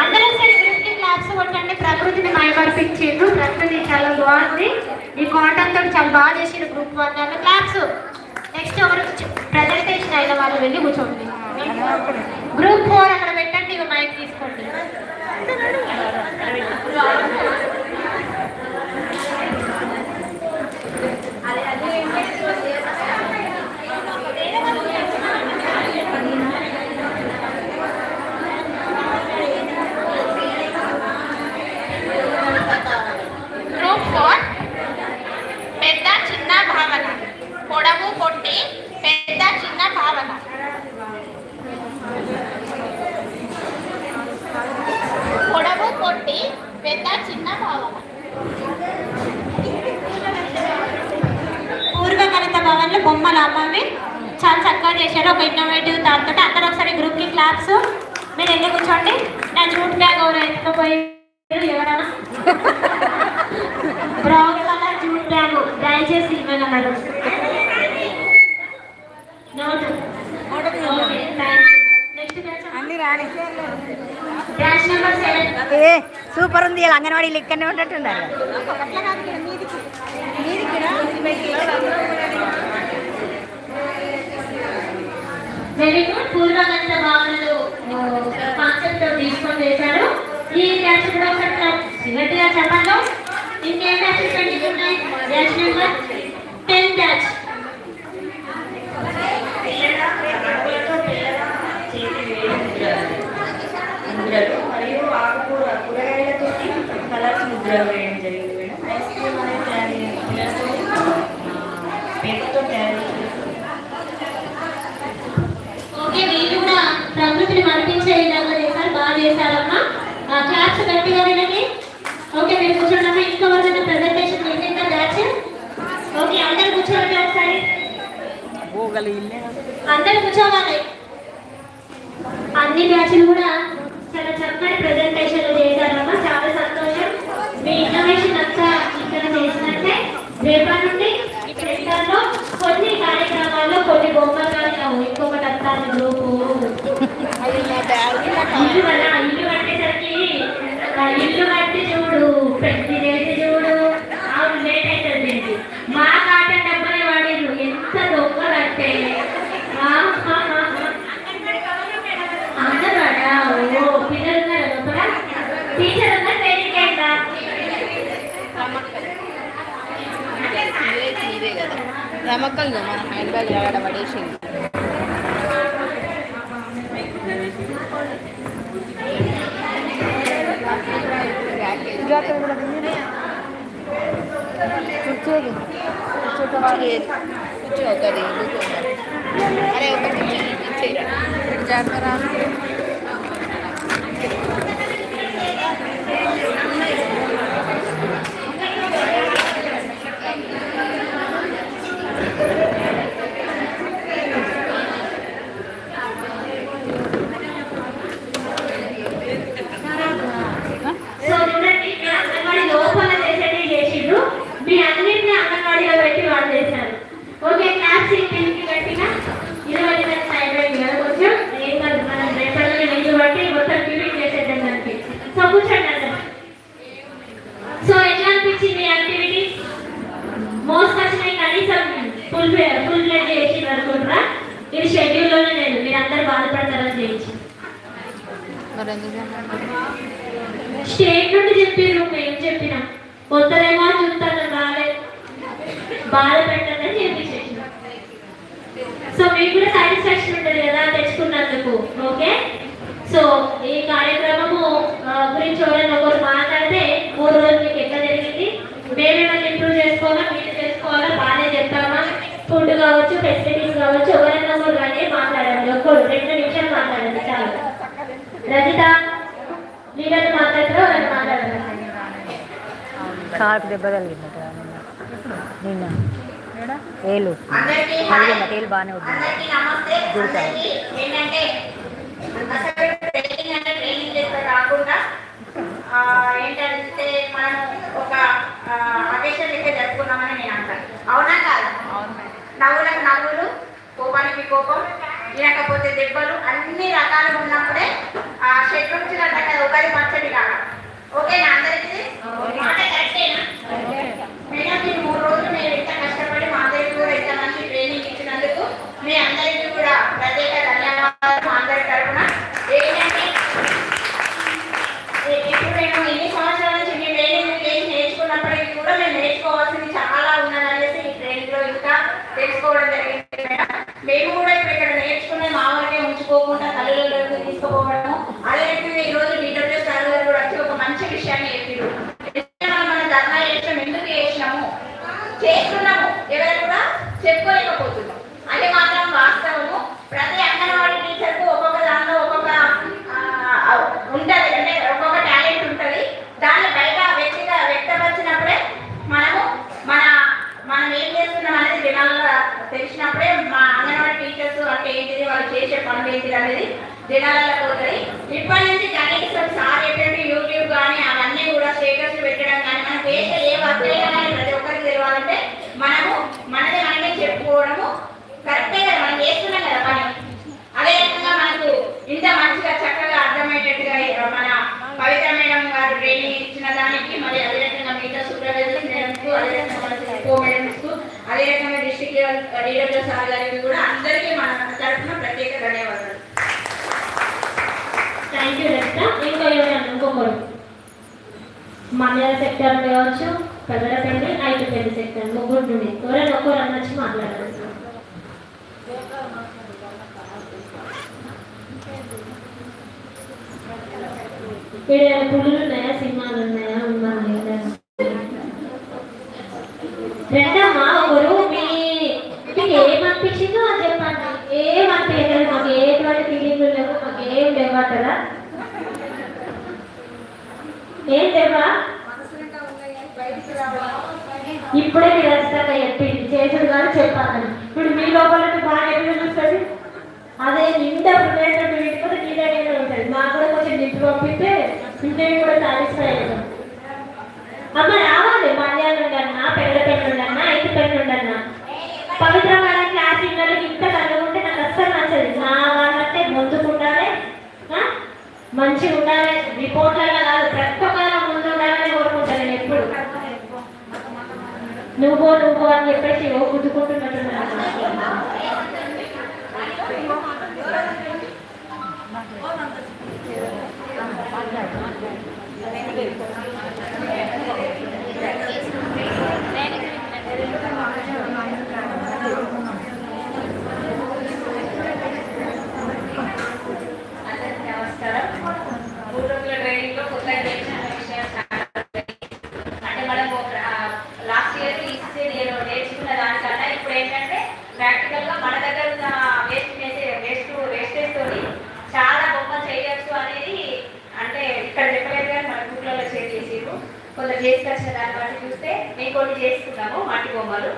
అందరూ సరే గ్రూప్కి క్లాప్స్ కొట్టండి. ప్రకృతిని మైమర్పించిండ్రు. ప్రకృతి చాలా బాగుంది. ఈ కాటన్ తోటి చాలా బాగా చేసిండ్రు గ్రూప్ వన్ అన్న క్లాప్స్ నెక్స్ట్ ఎవరు? ప్రజెంటేషన్ అయిన వాళ్ళు వెళ్ళి కూర్చోండి. గ్రూప్ ఫోర్ అక్కడ పెట్టండి ఇక మైక్ తీసుకోండి గ్రూప్ ఫోర్ పెద్ద చిన్న భావన పొడవు పొట్టి పెద్ద చిన్న భావన పొడవు పొట్టి పెద్ద చిన్న భావన పూర్వ గణిత భవన్లో బొమ్మలు అమ్మవి చాలా చక్కగా చేశారు. ఒక ఇన్నోవేటివ్ దాంతో అందరూ ఒకసారి గ్రూప్కి క్లాప్స్ మీరు ఎందుకు కూర్చోండి. నా జూట్ బ్యాగ్ ఎవరు ఎత్తుకుపోయి ఎవరైనా బ్రౌన్ కలర్ జూట్ బ్యాగ్ దయచేసి ఇవ్వగలరు నోట్ నెక్స్ట్ బ్యాచ్ అన్ని రాని బ్యాచ్ నెంబర్ సెవెన్ ఏ సూపర్ ఉంది ఇలా అంగన్వాడీలు ఇక్కడనే ఉన్నట్టుండాలి వెరీ గుడ్ పూర్వగంత భావనలు కాన్సెప్ట్ తీసుకొని చేశారు ఈ క్యాచ్ కూడా ఒకటి గట్టిగా చెప్పండి ఇంకేం బ్యాచెస్ పెండింగ్ ఉన్నాయి. బ్యాచ్ నెంబర్ టెన్ బ్యాచ్ ముద్రలు మరియు ఆకుకూర కూరగాయలతో కలర్స్ ముద్రలు వేయడం జరిగింది మేడం ఐస్ క్రీమ్ అనేది తయారు చేసిన పేరుతో తయారు చేసిన ఓకే వీళ్ళు కూడా ప్రకృతిని మరిపించే విధంగా చేశారు బాగా చేశారమ్మా ఆ వినండి ఓకే మీరు కూర్చోండి. ఇంకా ప్రెజెంటేషన్ చేసిందా బ్యాచ్ ఓకే అందరు కూర్చోండి ఒకసారి. అందరు కూర్చోవాలి. అన్ని బ్యాచ్లు కూడా చాలా చక్కని ప్రెజెంటేషన్లు చేశారమ్మా. చాలా సంతోషం. మీ ఇన్నోవేషన్ అంతా ఇక్కడ చేసినట్టే. రేపటి నుండి సెంటర్లో కొన్ని కార్యక్రమాల్లో కొన్ని బొమ్మలు కానీ ఇంకొకటి అంటారు గ్రూపు ఇల్లు ఇల్లు కట్టేసరికి ఇల్లు కట్టి చూడు ప్రతి రేసి చూడు. అవును లేట్ అవుతుంది దీనికి. మా కాట డబ్బులు వాడిరు ఎంత దొంగలు అంటే. అందరాడా ఓ పిల్లలు లోపల? టీచర్ ఉన్నా ట్రైనింగ్ అయిందా? నమ్మకంగా మన హ్యాండ్ బ్యాగ్ పడేసింది. కూర్చోదు కూర్చోలేదు కూర్చోతుంది అరే ఒక కూర్చోండి జాగ్రత్త సో చూడండి మీ అంగన్వాడీ లోపల చేసేది చేసిండ్రు మీ అన్నింటినీ అంగన్వాడీలో పెట్టి వాళ్ళు చేశారు ఓకే క్లాస్ ఇంటికి పెట్టిన ఇరవై నిమిషాలు అయిపోయింది కదా కొంచెం ఏం కాదు మనం రేపటి నుంచి బట్టి మొత్తం క్యూరింగ్ చేసేద్దాం దానికి సో కూర్చోండి అందరూ సో ఎట్లా అనిపించింది యాక్టివిటీ మోస్ట్ వచ్చినాయి కనీసం ఫుల్ ఫుల్ ప్లేట్ చేసి అనుకుంటారా ఇది షెడ్యూల్లోనే లేదు మీరు అందరు బాధపడతారని చేయించి మరి ఎందుకు స్టేట్మెంట్ చెప్పారు మేము చెప్పిన కొత్తదేమో చూస్తాను రాలేదు బాధ పెట్టదని చేపించేసిన. సో మీకు కూడా సాటిస్ఫాక్షన్ ఉంటుంది కదా తెచ్చుకున్నందుకు ఓకే? సో ఈ కార్యక్రమము గురించి ఎవరైనా ఒకరు మాట్లాడితే మూడు రోజులు మీకు ఎట్లా జరిగింది? మేమేమైనా ఇంప్రూవ్ చేసుకోవాలా మీరు చేసుకోవాలా బాగానే చెప్తామా? ఫుడ్ కావచ్చు ఫెసిలిటీస్ కావచ్చు ఎవరైనా ఒకరు కానీ మాట్లాడండి ఒక్కరు రెండు నిమిషాలు మాట్లాడండి చాలు రజిత దెబ్బ తగిలిందట నిన్న. అందరికీ తగిలిందట. ఏలు బాగానే గుడికాయ. అందరికీ ఏంటంటే మనం ఒక అకేషన్ లెక్క జరుపుకున్నామని నేను అంటాను. అవునా కాదు? నవ్వులకు నవ్వులు కోపానికి కోపం లేకపోతే దెబ్బలు అన్ని రకాలు ఉన్నప్పుడే ఆ షెడ్ నుంచి కదా ఒకరి పచ్చడి కాదు ఓకేనా అందరికీ? మాట కరెక్టేనా మేడం మీరు మూడు రోజులు మీరు ఇంత కష్టపడి మా అందరికీ కూడా ఇంత మంచి ట్రైనింగ్ ఇచ్చినందుకు మీ అందరికీ కూడా ప్రత్యేక ధన్యవాదాలు మా అందరి తరఫున. ఏంటంటే ఇప్పుడు నేను ఎన్ని సంవత్సరాల నుంచి మీ ట్రైనింగ్ నేర్చుకున్నప్పటికీ కూడా మేము నేర్చుకోవాల్సింది చాలా ఉన్నదనేసి ఈ ట్రైనింగ్లో ఇంకా తెలుసుకోవడం జరిగింది మేడం. మేము కూడా ఇప్పుడు వరకే ఉంచుకోకుండా తల్లిదండ్రులకు తీసుకుపోవడము అదే రకంగా ఈ రోజు డీడబ్ల్యూ సార్ గారు కూడా వచ్చి ఒక మంచి విషయాన్ని చెప్పారు ఎందుకంటే మనం మన ధర్నా చేసినాం ఎందుకు చేసినాము చేస్తున్నాము ఎవరు కూడా చెప్పుకోలేకపోతున్నాం అది మాత్రం వాస్తవము ప్రతి అంగన్వాడీ టీచర్కు ఒక్కొక్క దానిలో ఒక్కొక్క ఆ, ఉంటది అంటే ఒక్కొక్క టాలెంట్ ఉంటది దాన్ని బయట వ్యక్తిగా వ్యక్తపరిచినప్పుడే మనము మన మనం ఏం చేస్తున్నాం అనేది జనాలుగా తెలిసినప్పుడే మా అంగన్వాడీ టీచర్స్ అంటే ఏంటిది వాళ్ళు చేసే పనులు ఏంటిది అనేది జనాలలో పోతుంది. ఇప్పటి నుంచి కనీసం సార్ ఏంటంటే యూట్యూబ్ కానీ అవన్నీ కూడా స్టేటస్ పెట్టడం కానీ మనం చేసే ఏ వస్తాయి కానీ ప్రతి ఒక్కరికి తెలియాలంటే మనము మనది మనమే చెప్పుకోవడము కరెక్టే కదా? మనం చేస్తున్నాం కదా పని? అదే రకంగా మనకు ఇంత మంచిగా చక్కగా అర్థమయ్యేటట్టుగా మన పవిత్ర మేడం గారు ట్రైనింగ్ ఇచ్చిన దానికి మరి అదే రకంగా మిగతా సూపర్వైజర్స్ అదే రకంగా మన అదే రకంగా డిస్ట్రిక్ట్ లెవెల్ లీడర్ల సార్ గారికి కూడా అందరికీ మన తరఫున ప్రత్యేక ధన్యవాదాలు. థ్యాంక్ యూ రక్ష ఇంకా ఎవరైనా ఇంకొకరు మండల సెక్టర్ కావచ్చు పెద్దపల్లి ఐటీపల్లి సెక్టర్ ముగ్గురు నుండి. ఎవరైనా ఒక్కరు అన్నచ్చి మాట్లాడాలి ఇక్కడ పుల్లులు ఉన్నాయా? సినిమాలు ఉన్నాయా? ఉన్నాయి రెండమ్మా ఒకరు మీ మీకు ఏమనిపించిందో అది చెప్పండి ఏమనిపించలేదు మాకు ఎటువంటి ఫీలింగ్ లేవు మాకు ఏం లేవంటారా ఇప్పుడే మీరు ఖచ్చితంగా చెప్పింది. చేసుడు కానీ చెప్పాను ఇప్పుడు మీ లోపల బాగా ఎక్కడ చూస్తుంది అదే నిండా ఉండేటట్టు పెట్టుకుంటే నీ దగ్గర ఉంటుంది మాకు కూడా కొంచెం నింపి పంపిస్తే ఇంటికి కూడా సాటిస్ఫై అవుతాం. అమ్మ రావాలి. మలయాళం ఉండన్నా పెద్ద పెన్ను ఉండన్నా ఐదు పెన్ను ఉండన్నా పవిత్రమైన క్లాస్ పిల్లలకి ఇంత కలుగుంటే నాకు అస్సలు నచ్చదు. మా వాళ్ళంటే ముందుకు ఉండాలి మంచి ఉండాలి రిపోర్ట్లలో కాదు ప్రతి ఒక్కరు ముందు ఉండాలని కోరుకుంటాను నేను ఎప్పుడు నువ్వు నువ్వు అని చెప్పేసి ఓ గుద్దుకుంటున్నట్టున్నాను you దాన్ని బట్టి చూస్తే మేము కొన్ని చేసుకున్నాము మట్టి బొమ్మలు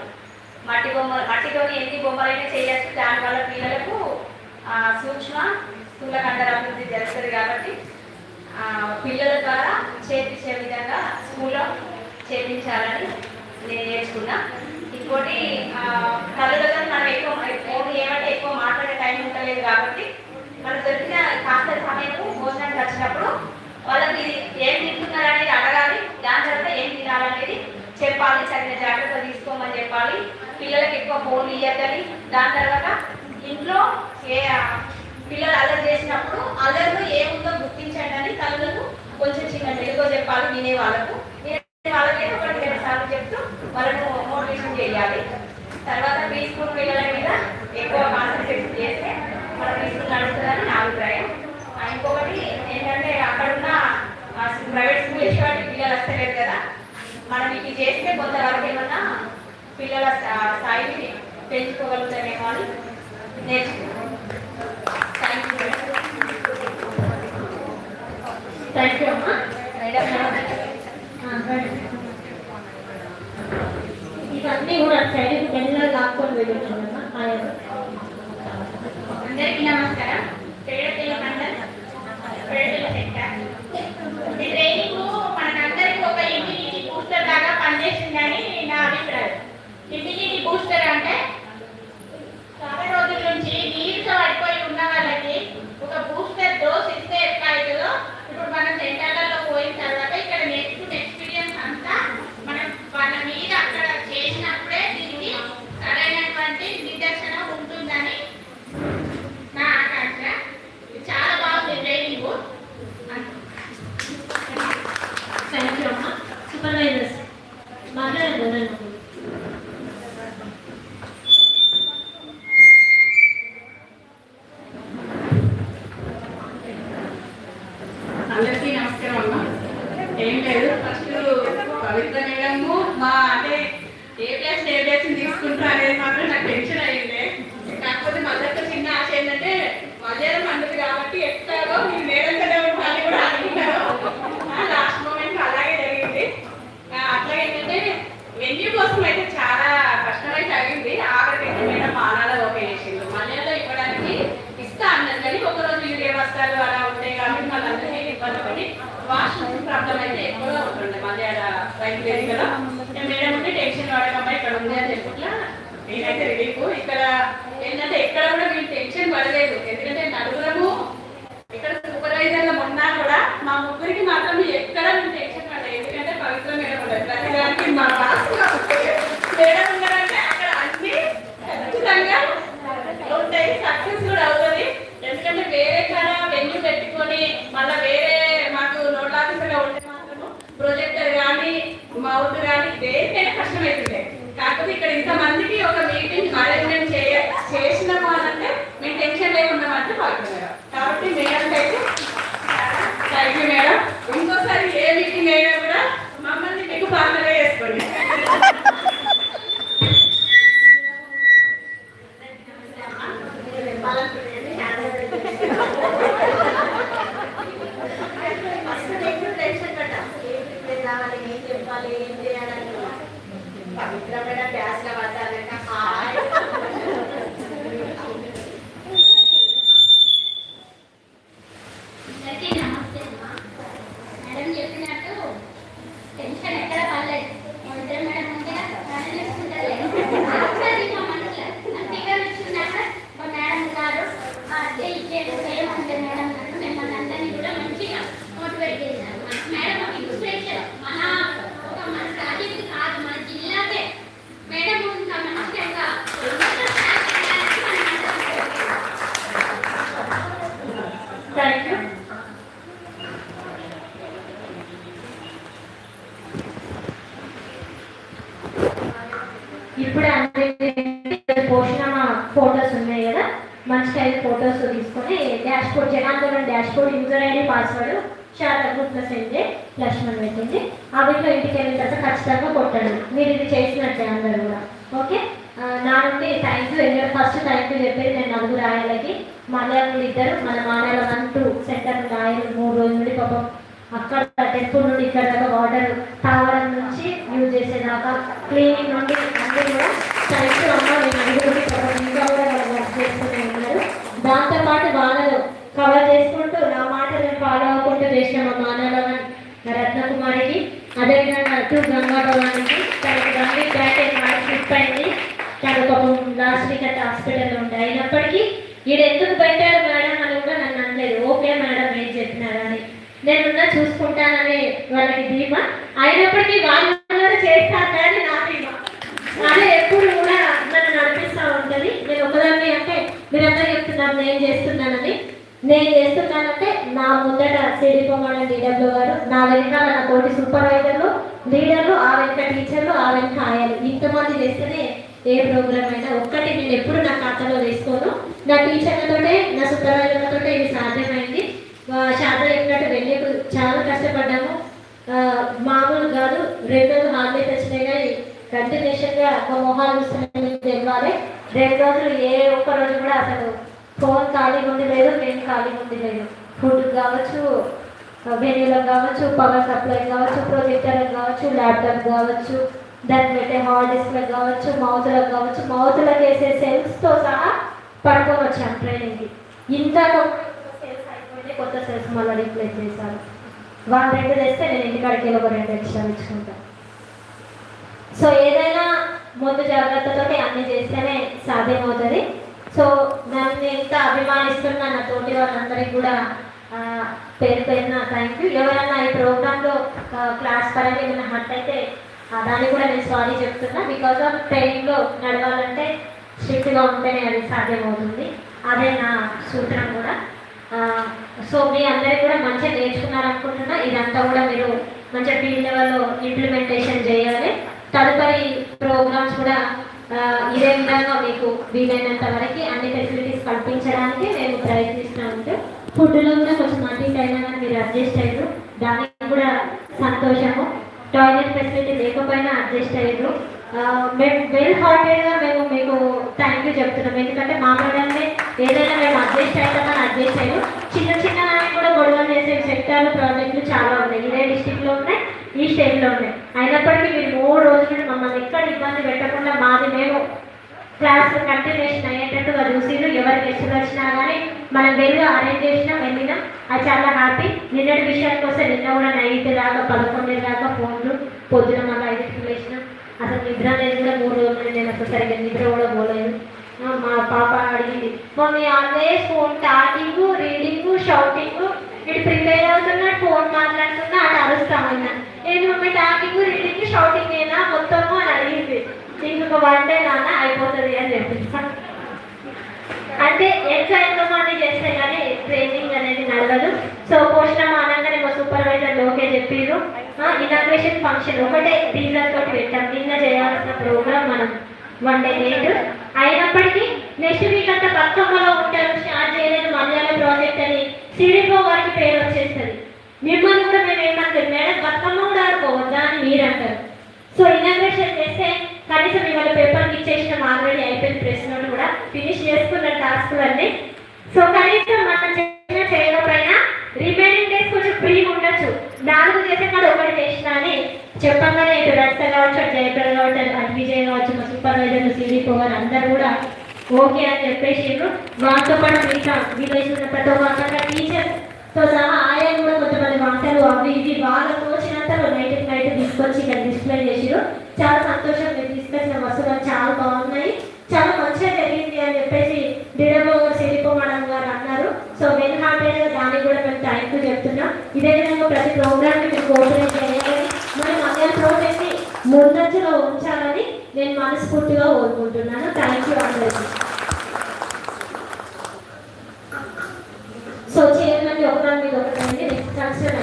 మట్టి బొమ్మలు మట్టితోని ఎన్ని బొమ్మలైనా చేయొచ్చు దానివల్ల పిల్లలకు ఆ, సూక్ష్మ స్థూల కండర అభివృద్ధి జరుగుతుంది కాబట్టి ఆ, పిల్లల ద్వారా చేపించే విధంగా స్కూల్లో చేపించాలని నేను నేర్చుకున్నా. ఇంకోటి తల్లిదండ్రులు మనం ఎక్కువ ఫోన్ ఏమంటే ఎక్కువ మాట్లాడే టైం ఉండలేదు కాబట్టి మనకు దొరికిన కాస్త సమయం భోజనానికి వచ్చినప్పుడు వాళ్ళకి ఏం తింటున్నారు అనేది అడగాలి. దాని తర్వాత ఏం తినాలనేది చెప్పాలి. తగిన జాగ్రత్త తీసుకోమని చెప్పాలి. పిల్లలకి ఎక్కువ ఫోన్ ఇవ్వద్దని దాని తర్వాత ఇంట్లో ఏ పిల్లలు అల్లరి చేసినప్పుడు అల్లరిలో ఏముందో గుర్తించండి అని తల్లులకు కొంచెం చిన్న తెలుగు చెప్పాలి వినే వాళ్ళకు వాళ్ళకి ఒకటి రెండు సార్లు చెప్తూ వాళ్ళను మోటివేషన్ చేయాలి. తర్వాత ప్రీ స్కూల్ పిల్లల మీద ఎక్కువ కాన్సన్ట్రేట్ చేస్తే మన ప్రీ స్కూల్ నడుస్తుందని నా అభిప్రాయం. ఆ, ఇంకొకటి ఏంటంటే అక్కడున్న ప్రైవేట్ స్కూల్ ఎటువంటి పిల్లలు వస్తలేరు కదా. మనం ఇది చేస్తే కొంతవరకు ఏమన్నా పిల్లల స్థా- స్థాయిని పెంచుకోగలుగుతామేమో అని నేర్చుకున్నాం థ్యాంక్ యూ థ్యాంక్ యూ అమ్మా. ఇవన్నీ కూడా సైడ్ మెల్లగా లాక్కొని వెళ్ళొచ్చున్నమ్మా అందరికీ నమస్కారం పేడపిల్ల మండల్ పేడపిల్ల సెక్టర్ ఈ ట్రైనింగ్ మనకందరికి ఒక ఇమ్యూనిటీ బూస్టర్ లాగా పనిచేసిందని నా అభిప్రాయం ఇమ్యూనిటీ బూస్టర్ అంటే చాలా రోజుల నుంచి నీరుతో పడిపోయి ఉన్న వాళ్ళకి ఒక బూస్టర్ డోస్ ఇస్తే ఎట్లా అవుతుందో ఇప్పుడు మనం సెంటర్లలో పోయిన తర్వాత ఇక్కడ నేర్చుకున్న ఎక్స్పీరియన్స్ అంతా మనం వాళ్ళ మీద అక్కడ చేసినప్పుడే దీనికి సరైనటువంటి నిదర్శనం ఉంటుందని నా ఆకాంక్ష ఇది చాలా బాగుంది ట్రైనింగ్ థ్యాంక్ యూ అమ్మా సూపర్వైజర్స్ మాట్లాడండి అందరికీ నమస్కారం అమ్మా ఏం లేదు ఫస్ట్ పవిత్ర మేడము. మా అంటే ఏ ప్లేస్ ఏ ప్లేస్ తీసుకుంటారు అనేది మాత్రం నాకు టెన్షన్ అయింది కాకపోతే మళ్ళీ చిన్న ఆశ ఏంటంటే మలయాళం అంటది కాబట్టి ఎట్లాగో మీరు మేడం కదా ఉండాలి కూడా అనుకున్నారు లాస్ట్ మూమెంట్ అలాగే జరిగింది. ఆ, అట్లాగే ఏంటంటే వెన్యూ కోసం అయితే చాలా కష్టమైతే అయింది ఆఖరికైతే మేడం మానాల ఓకే చేసింది మలయాళం ఇవ్వడానికి ఇస్తా అన్నది కానీ ఒక రోజు యూరియా బస్తాలు అలా ఉంటాయి కాబట్టి వాళ్ళందరికీ ఇబ్బంది పడి వాష్ ప్రాబ్లం అయితే ఎక్కువగా ఉంటుండే మలయాళ లేదు కదా నేను మేడం ఉంటే టెన్షన్ పడకమ్మా ఇక్కడ ఉంది అని చెప్పుట్లా. నేనైతే రిలీఫ్ ఇక్కడ ఏంటంటే ఎక్కడ కూడా మీరు టెన్షన్ పడలేదు ఎందుకంటే నలుగురము ఇక్కడ సూపర్వైజర్లు ఉన్నా కూడా మా ముగ్గురికి మాత్రం ఎక్కడ మేము టెన్షన్ పడలేదు ఎందుకంటే పవిత్ర మేడం ఉండదు ప్రతి దానికి మా క్లాస్ మేడం ఉన్నారంటే అక్కడ అన్ని ఖచ్చితంగా ఉంటాయి సక్సెస్ కూడా అవుతుంది ఎందుకంటే వేరే కాడ వెన్యూ పెట్టుకొని మళ్ళీ వేరే మాకు నోట్ ఆఫీసర్గా ఉంటే మాత్రము ప్రొజెక్టర్ కానీ మౌత్ కానీ దేనికైనా కష్టమవుతుంది కాకపోతే ఇక్కడ ఇంతమందికి ఒక మీటింగ్ అరేంజ్మెంట్ చేయ చేసినాము అని అంటే మేము టెన్షన్ లేకుండా అంటే బాగున్నారు కాబట్టి మేడం అయితే థ్యాంక్ యూ మేడం ఇంకోసారి ఏ మీటింగ్ అయినా కూడా మమ్మల్ని మీకు పార్ట్నర్గా చేసుకోండి టెన్షన్ పడ్డా ఏం రావాలి ఏం చెప్పాలి ఏం చేయాలని పవిత్రమైన బ్యాస్ల పడ్డాలంటే హాయ్ అందరికీ నమస్తే అమ్మా మేడం చెప్పినట్టు టెన్షన్ ఎక్కడ పడలేదు మా ఇద్దరు మేడం ఉంటే బాగానే చూసుకుంటారులే. ఒకసారి మా మనసులో నాకు ఫీవర్ వచ్చిందాక మా మేడం గారు "ఆ, చెయ్యి చెయ్యి చేయమంటే మేడం నన్ను మిమ్మల్ని అందరినీ కూడా మంచిగా మోటివేట్ చేశారు మా మేడం ఒక ఇన్స్పిరేషన్ మన ఒక మన రాజ్యానికి కాదు మన జిల్లాకే మేడం ఇంకా మంచిగా థ్యాంక్ యూ ఇప్పుడు అందరి పోషణ ఫోటోస్ ఉన్నాయి కదా మంచి స్టైల్ ఫోటోస్ తీసుకొని dash board Jan Andolan dash board user ID password చాలా గ్రూప్లో సెండ్ చేయి లక్ష్మణ్ పెట్టింది. ఆ వీటిలో ఇంటికి వెళ్ళిన తర్వాత ఖచ్చితంగా కొట్టండి. మీరు ఇది చేసినట్టే అందరూ కూడా. ఓకే? నా నుండి థ్యాంక్ యూ ఎందుకంటే ఫస్ట్ థ్యాంక్ యూ చెప్పేది నేను నలుగురు ఆయలకి మలయాళం ఇద్దరు మన మానవ అంటూ సెంటర్ నుండి ఆయన మూడు రోజుల నుండి పాపం అక్కడ టెంపుల్ నుండి ఇక్కడ దాకా వాటర్ తాగడం నుంచి యూజ్ చేసేదాకా క్లీనింగ్ నుండి అందరూ కూడా థ్యాంక్ యూ అమ్మ నేను అడిగి ఇంకా కూడా వాళ్ళు వర్క్ చేస్తూనే ఉన్నారు దాంతోపాటు వాళ్ళను కవర్ చేసుకుంటూ నా మాటలను ఫాలో అవ్వకుంటూ చేసిన మా మానవ రత్నకుమారికి అదేవిధంగా టూ గంగా తనకు తనకు గంభీర్ బ్యాట్ స్లిప్ అయింది. తన పాపం లాస్ట్ వీక్ హాస్పిటల్లో ఉండే. అయినప్పటికీ ఈడ ఎందుకు పెట్టారు మేడం అని కూడా నన్ను అనలేదు. ఓకే మేడం ఏం చెప్పినారని నేనున్నా చూసుకుంటానని వాళ్ళకి ధీమా అయినప్పటికీ వాళ్ళు అన్నారు అని నా ధీమా అదే ఎప్పుడు కూడా నన్ను నడిపిస్తూ ఉంటుంది. నేను ఒకదాన్ని అంటే మీరందరూ చెప్తున్నారు నేను చేస్తున్నానని. నేను చేస్తున్నానంటే నా ముందట సిడిపో మేడం డీడబ్ల్యూ గారు నా వెనకాల నా తోటి సూపర్వైజర్లు లీడర్లు ఆ వెనక టీచర్లు ఆ వెనక ఆయాలు. ఇంతమంది చేస్తేనే ఏ ప్రోగ్రామ్ అయినా ఒక్కటి నేను ఎప్పుడు నా ఖాతాలో వేసుకోను. నా టీచర్లతోటే నా సూపర్వైజర్లతోటే ఇది సాధ్యమైంది. ఆ, శారద చెప్పినట్టు వెళ్ళి చాలా కష్టపడ్డాము. మామూలు కాదు రెండు రోజులు హాలిడేస్ వచ్చినాయి కానీ కంటిన్యూషన్గా ఒక మొహాలు చూస్తున్నాయి తెలవాలి. రెండు రోజులు ఏ ఒక్క రోజు కూడా అసలు ఫోన్ ఖాళీగా ఉంది లేదు నేను ఖాళీగా ఉంది లేదు. ఫుడ్ కావచ్చు వెన్యూలకు కావచ్చు పవర్ సప్లై కావచ్చు ప్రొజెక్టర్లకు కావచ్చు ల్యాప్టాప్ కావచ్చు దాన్ని పెట్టే హార్డ్ డిస్క్లకు కావచ్చు మౌతులకు కావచ్చు మౌతులకు వేసే సెల్స్తో సహా పడుకొని వచ్చాను ట్రైనింగ్కి ఇంత సెల్స్ అయిపోయినాయి కొత్త సెల్స్ మళ్ళీ రీప్లేస్ చేశారు. వాళ్ళు రెండు తెస్తే నేను ఇంటికాడికి వెళ్ళి ఒక రెండు ఎక్స్ట్రా ఇచ్చుకుంటాను సో ఏదైనా ముందు జాగ్రత్తతో అన్నీ చేస్తేనే సాధ్యమవుతుంది. సో నన్ను ఎంత అభిమానిస్తున్న నా తోటి వాళ్ళందరికీ కూడా పేరు పేరున థ్యాంక్ యూ ఎవరైనా ఈ ప్రోగ్రాంలో క్లాస్ పరంగా ఏమైనా హట్ అయితే దాన్ని కూడా నేను సారీ చెప్తున్నా. బికాస్ ఆఫ్ ట్రైనింగ్లో నడవాలంటే స్ట్రిక్ట్గా ఉంటేనే అది సాధ్యమవుతుంది. అదే నా సూత్రం కూడా. సో మీ అందరూ కూడా మంచిగా నేర్చుకున్నారనుకుంటున్నా. ఇదంతా కూడా మీరు మంచిగా ఫీల్డ్ లెవెల్లో ఇంప్లిమెంటేషన్ చేయాలి. తదుపరి ప్రోగ్రామ్స్ కూడా ఇదే విధంగా మీకు వీలైనంత వరకు అన్ని ఫెసిలిటీస్ కల్పించడానికి మేము ప్రయత్నిస్తున్నాము ఫుడ్లో కూడా కొంచెం అటు అయినా కానీ మీరు అడ్జస్ట్ అయ్యారు. దానికి కూడా సంతోషము. టాయిలెట్ ఫెసిలిటీ లేకపోయినా అడ్జస్ట్ అయ్యారు. మేము వెల్ హార్టెడ్గా మేము మీకు థ్యాంక్ యూ చెప్తున్నాం. ఎందుకంటే మా ఏదైనా మేము అడ్జస్ట్ అవుతామని అడ్జస్ట్ అయ్యాము చిన్న చిన్న కూడా గొడవలు చేసే సెక్టార్లు ప్రాజెక్టులు చాలా ఉన్నాయి. ఇదే డిస్టిక్లో ఉన్నాయి ఈ స్టేట్లో ఉన్నాయి. అయినప్పటికీ మీరు మూడు రోజులు మమ్మల్ని ఎక్కడ ఇబ్బంది పెట్టకుండా మాది మేము క్లాస్ కంటిన్యూషన్ అయ్యేటట్టుగా చూసిరు ఎవరికి గెస్ట్ వచ్చినా కానీ మనం వెళ్ళి అరేంజ్ చేసినాం వెళ్ళినాం. అది చాలా హ్యాపీ నిన్నటి విషయానికి వస్తే నిన్న కూడా నైట్ దాకా పదకొండు దాకా ఫోన్లు పొద్దున మళ్ళీ అసలు నిద్ర అనేది కూడా మూడు రోజులు నేను అసలు సరిగ్గా నిద్ర కూడా పోలేదు. మా పాప అడిగింది mummy always phone talking reading shouting ఇటు ప్రిపేర్ అవుతున్నా ఫోన్ మాట్లాడుతున్నా అని అరుస్తా ఉన్నా. నేను మమ్మీ టాకింగ్ రీడింగ్ షౌటింగ్ అయినా మొత్తము అని అడిగింది. ఇంకొక వన్ డే నాన్న అయిపోతుంది అని చెప్పి అంటే ఎగ్జామ్ మంది చేస్తే కానీ ట్రైనింగ్ అనేది నడవదు సో పోషణ అనగానే మా సూపర్వైజర్ ఓకే చెప్పారు ఇనాగ్రేషన్ ఫంక్షన్ ఒకటే రీజన్ తోటి చేయాల్సిన ప్రోగ్రామ్ మనం వన్ డే లేట్ అయినప్పటికీ నెక్స్ట్ వీక్ అంతా బతుకమ్మలో ఉంటారు స్టార్ట్ చేయలేదు. మలయాళ ప్రాజెక్ట్ అని సిడిపో వారికి పేరు వచ్చేస్తుంది. మిమ్మల్ని కూడా మేము ఏమంటారు మేడం బతుకమ్మ కూడా ఆడుకోవద్దా అని మీరు అంటారు సో ఇనాగ్రేషన్ చేస్తే కనీసం ఇవాళ పేపర్కి ఇచ్చేసిన ఆల్రెడీ అయిపోయిన ప్రెస్ నోట్ కూడా ఫినిష్ చేసుకున్న టాస్క్లు అన్ని. సో కనీసం మనం చేసిన చేయకపోయినా రిమైనింగ్ డేస్ కొంచెం ఫ్రీగా ఉండొచ్చు. నాలుగు చేసే కాదు ఒకటి చేసిన అని చెప్పంగానే ఇటు రక్త కావచ్చు అటు జయప్రద కావచ్చు అటు అటు విజయ్ కావచ్చు మా సూపర్వైజర్లు సిడి పోవాలి అందరూ కూడా ఓకే అని చెప్పేసి వాళ్ళతో పాటు మిగతా విలేజ్ ప్రతి ఒక్క టీచర్తో సహా ఆయా కూడా కొంతమంది మాటలు అవి ఇవి వాళ్ళు తోచినంత నైట్ నైట్ తీసుకొచ్చి ఇక్కడ డిస్ప్లే చేసిరు చాలా సంతోషం మీరు తీసుకొచ్చిన వస్తువులు చాలా బాగున్నాయి. చాలా మంచిగా జరిగింది అని చెప్పేసి డిడబో సిరిపో మేడం గారు అన్నారు. సో వెన్ హార్టెడ్ దానికి కూడా మేము థ్యాంక్ యూ చెప్తున్నాం. ఇదే విధంగా ప్రతి ప్రోగ్రామ్ మీరు కోఆపరేట్ చేయాలని మనం అందరి ప్రాజెక్ట్ని ముందంజలో ఉంచాలని నేను మనస్ఫూర్తిగా కోరుకుంటున్నాను. థ్యాంక్ యూ అందరికీ. సో చైర్మన్ ఒకదాని మీద ఒకటండి నెక్స్ట్ కన్సర్న్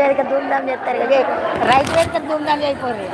వెనక ధూమ్ధాం చేస్తారు కదా. రైతు వెనక ధూమ్ధాం అయిపోరు